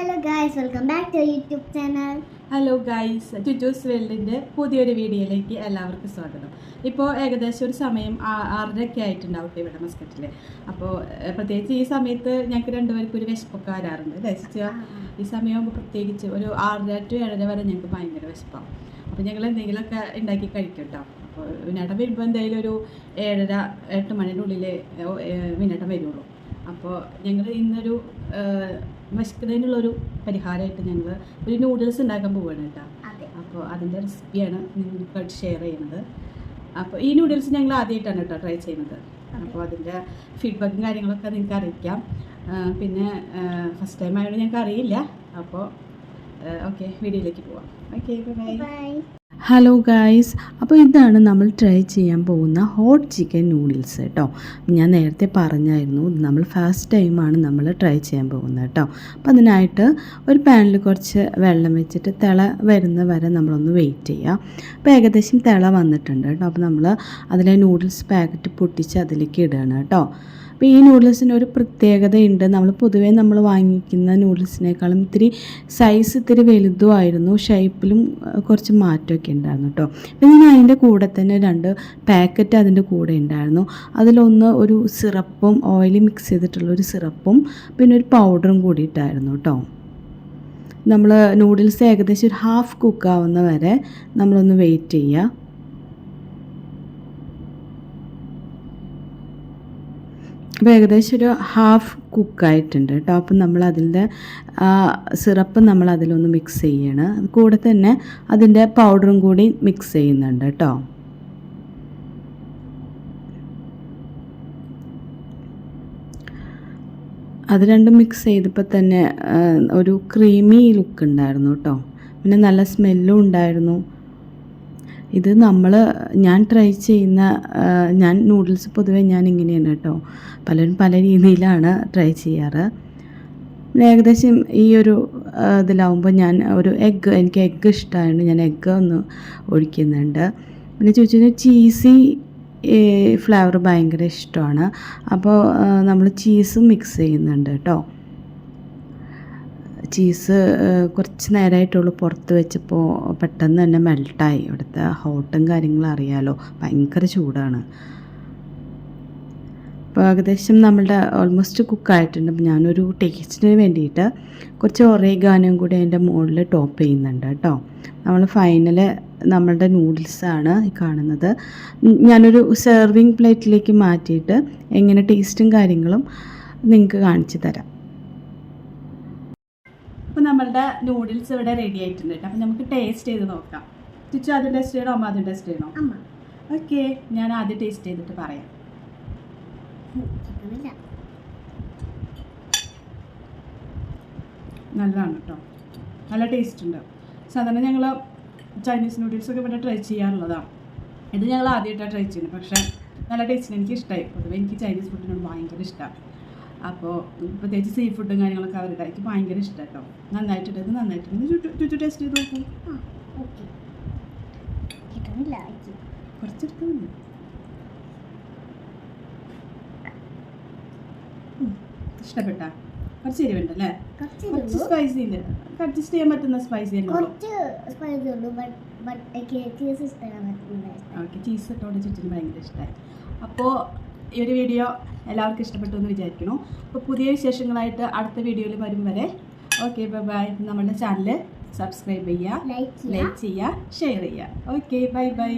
Hello guys welcome back to YouTube channel hello guys Chuttus വേൾഡിന്റെ പുതിയൊരു വീഡിയോയിലേക്ക് എല്ലാവർക്കും സ്വാഗതം. ഇപ്പോൾ ഏകദേശം ഒരു സമയം ആറരയൊക്കെ ആയിട്ടുണ്ടാവും ഇവിടെ മസ്കറ്റിൽ അപ്പോൾ പ്രത്യേകിച്ച് ഈ സമയത്ത് ഞങ്ങൾക്ക് രണ്ടുപേർക്കും ഒരു വിശപ്പൊക്കെ വരാറുണ്ട്. അല്ലേ ഈ സമയമാകുമ്പോൾ പ്രത്യേകിച്ച് ഒരു ആറര ടു ഏഴര വരെ ഞങ്ങൾക്ക് ഭയങ്കര വിശപ്പാണ് അപ്പോൾ ഞങ്ങൾ എന്തെങ്കിലുമൊക്കെ ഉണ്ടാക്കി കഴിക്കും കേട്ടോ അപ്പോൾ വിനേട്ടം വരുമ്പോൾ എന്തായാലും ഒരു ഏഴര എട്ട് മണിന്റെ ഉള്ളിൽ വിനേട്ടം വരുള്ളൂ. അപ്പോൾ ഞങ്ങൾ ഇന്നൊരു വിശക്കുന്നതിനുള്ളൊരു പരിഹാരമായിട്ട് ഞങ്ങൾ ഒരു നൂഡിൽസ് ഉണ്ടാക്കാൻ പോവുകയാണ് കേട്ടോ. അപ്പോൾ അതിന്റെ റെസിപ്പിയാണ് നിങ്ങൾക്കായിട്ട് ഷെയർ ചെയ്യുന്നത്. അപ്പോൾ ഈ നൂഡിൽസ് ഞങ്ങൾ ആദ്യമായിട്ടാണ് കേട്ടോ ട്രൈ ചെയ്യുന്നത്. അപ്പോൾ അതിന്റെ ഫീഡ്ബാക്കും കാര്യങ്ങളൊക്കെ നിങ്ങൾക്ക് അറിയിക്കാം. പിന്നെ ഫസ്റ്റ് ടൈം ആയതുകൊണ്ട് ഞങ്ങൾക്ക് അറിയില്ല. അപ്പോൾ ഓക്കെ വീഡിയോയിലേക്ക് പോവാം. Okay bye bye hello guys അപ്പോൾ ഇതാണ് നമ്മൾ ട്രൈ ചെയ്യാൻ പോകുന്ന ഹോട്ട് ചിക്കൻ നൂഡിൽസ് കേട്ടോ ഞാൻ നേരത്തെ പറഞ്ഞായിരുന്നു നമ്മൾ ഫസ്റ്റ് ടൈമാണ് നമ്മൾ ട്രൈ ചെയ്യാൻ പോകുന്നത് കേട്ടോ അപ്പോൾ അതിനായിട്ട് ഒരു പാനിൽ കുറച്ച് വെള്ളം വെച്ചിട്ട് തിള വരുന്ന വരെ നമ്മളൊന്ന് വെയിറ്റ് ചെയ്യുക അപ്പോൾ ഏകദേശം തിള വന്നിട്ടുണ്ട് കേട്ടോ അപ്പോൾ നമ്മൾ അതിലെ നൂഡിൽസ് പാക്കറ്റ് പൊട്ടിച്ച് അതിലേക്ക് ഇടുകയാണ് കേട്ടോ അപ്പോൾ ഈ നൂഡിൽസിന് ഒരു പ്രത്യേകതയുണ്ട്. നമ്മൾ പൊതുവേ നമ്മൾ വാങ്ങിക്കുന്ന നൂഡിൽസിനേക്കാളും ഇത്തിരി സൈസ് ഇത്തിരി വലുതുമായിരുന്നു ഷേപ്പിലും കുറച്ച് മാറ്റമൊക്കെ ഉണ്ടായിരുന്നു കേട്ടോ. പിന്നെ ഞാൻ അതിന്റെ കൂടെ തന്നെ രണ്ട് പാക്കറ്റ് അതിന്റെ കൂടെ ഉണ്ടായിരുന്നു. അതിലൊന്ന് ഒരു സിറപ്പും ഓയിൽ മിക്സ് ചെയ്തിട്ടുള്ള ഒരു സിറപ്പും പിന്നെ ഒരു പൗഡറും കൂടി ഇട്ടായിരുന്നു കേട്ടോ. നമ്മൾ നൂഡിൽസ് ഏകദേശം ഒരു ഹാഫ് കുക്കാവുന്ന വരെ നമ്മളൊന്ന് വെയിറ്റ് ചെയ്യുക അപ്പോൾ ഏകദേശം ഒരു ഹാഫ് കുക്കായിട്ടുണ്ട് കേട്ടോ അപ്പം നമ്മൾ അതിന്റെ സിറപ്പ് നമ്മൾ അതിലൊന്ന് മിക്സ് ചെയ്യണം. കൂടെ തന്നെ അതിന്റെ പൗഡറും കൂടി മിക്സ് ചെയ്യുന്നുണ്ട് കേട്ടോ. അത് രണ്ടും മിക്സ് ചെയ്തപ്പോൾ തന്നെ ഒരു ക്രീമി ലുക്ക് ഉണ്ടായിരുന്നു കേട്ടോ. പിന്നെ നല്ല സ്മെല്ലും ഉണ്ടായിരുന്നു. ഇത് നമ്മൾ ഞാൻ ട്രൈ ചെയ്യുന്ന ഞാൻ നൂഡിൽസ് പൊതുവേ ഞാൻ ഇങ്ങനെയാണ് കേട്ടോ. പലരും പല രീതിയിലാണ് ട്രൈ ചെയ്യാറ്. ഏകദേശം ഈ ഒരു ഇതിലാവുമ്പോൾ ഞാൻ ഒരു എഗ്ഗ് എനിക്ക് എഗ്ഗ് ഇഷ്ടമായതുകൊണ്ട് ഞാൻ എഗ്ഗ് ഒന്ന് ഒഴിക്കുന്നുണ്ട്. പിന്നെ ചോദിച്ചാൽ ചീസി ഫ്ലേവർ ഭയങ്കര ഇഷ്ടമാണ്. അപ്പോൾ നമ്മൾ ചീസ് മിക്സ് ചെയ്യുന്നുണ്ട് കേട്ടോ. ചീസ് കുറച്ച് നേരമായിട്ടുള്ളൂ പുറത്ത് വെച്ചപ്പോൾ പെട്ടെന്ന് തന്നെ മെൽട്ടായി ഇവിടുത്തെ ഹോട്ടും കാര്യങ്ങളും അറിയാലോ. ഭയങ്കര ചൂടാണ്. അപ്പോൾ ഏകദേശം നമ്മളുടെ ഓൾമോസ്റ്റ് കുക്കായിട്ടുണ്ട് അപ്പോൾ ഞാനൊരു ടേസ്റ്റിന് വേണ്ടിയിട്ട് കുറച്ച് ഒറേഗാനും കൂടി അതിന്റെ മുകളിൽ ടോപ്പ് ചെയ്യുന്നുണ്ട് കേട്ടോ. നമ്മൾ ഫൈനൽ നമ്മളുടെ നൂഡിൽസാണ് ഈ കാണുന്നത്. ഞാനൊരു സെർവിങ് പ്ലേറ്റിലേക്ക് മാറ്റിയിട്ട് എങ്ങനെ ടേസ്റ്റും കാര്യങ്ങളും നിങ്ങൾക്ക് കാണിച്ചു തരാം. അപ്പോൾ നമ്മളുടെ നൂഡിൽസ് ഇവിടെ റെഡി ആയിട്ടുണ്ട് കേട്ടോ. അപ്പോൾ നമുക്ക് ടേസ്റ്റ് ചെയ്ത് നോക്കാം. ചുച്ചു ആദ്യം ടേസ്റ്റ് ചെയ്യണോ? അമ്മ ആദ്യം ടേസ്റ്റ് ചെയ്യണോ? അമ്മ. ഓക്കെ ഞാൻ ആദ്യം ടേസ്റ്റ് ചെയ്തിട്ട് പറയാം. നല്ലതാണ് കേട്ടോ. നല്ല ടേസ്റ്റ് ഉണ്ട്. സാധാരണ ഞങ്ങൾ ചൈനീസ് നൂഡിൽസൊക്കെ ഇവിടെ ട്രൈ ചെയ്യാറുള്ളതാണ് ഇത് ഞങ്ങൾ ആദ്യമായിട്ടാണ് ട്രൈ ചെയ്യുന്നത്. പക്ഷേ നല്ല ടേസ്റ്റിന് എനിക്ക് ഇഷ്ടമായി പൊതുവെ എനിക്ക് ചൈനീസ് ഫുഡിനോട് ഭയങ്കര ഇഷ്ടമാണ് അപ്പോൾ പ്രത്യേകിച്ച് സീ ഫുഡും കാര്യങ്ങളൊക്കെ അവരുടെ എനിക്ക് ഭയങ്കര ഇഷ്ടം കേട്ടോ നന്നായിട്ടുണ്ട്. നന്നായിട്ടുണ്ടെങ്കിൽ നന്നായിട്ടുണ്ട് ചുറ്റു ടേസ്റ്റ് ചെയ്ത് നോക്കൂ. ഓക്കെ. കുറച്ചെടുത്ത് മതി. ഉം. കുറച്ച് എരിവുണ്ടല്ലേ കുറച്ച്. സ്പൈസി ഉണ്ട് അഡ്ജസ്റ്റ് ചെയ്യാൻ പറ്റുന്ന സ്പൈസി ഓക്കെ ചീസ് ഇട്ടോടെ ചുറ്റിന് ഭയങ്കര ഇഷ്ടമായി അപ്പോൾ ഈ ഒരു വീഡിയോ എല്ലാവർക്കും ഇഷ്ടപ്പെട്ടു എന്ന് വിചാരിക്കുന്നു. അപ്പോൾ പുതിയ വിശേഷങ്ങളായിട്ട് അടുത്ത വീഡിയോയിൽ വരും വരെ. ഓക്കെ ബൈ ബൈ നമ്മുടെ ചാനൽ സബ്സ്ക്രൈബ് ചെയ്യുക ലൈക്ക് ലൈക്ക് ചെയ്യുക. ഷെയർ ചെയ്യുക. Okay bye bye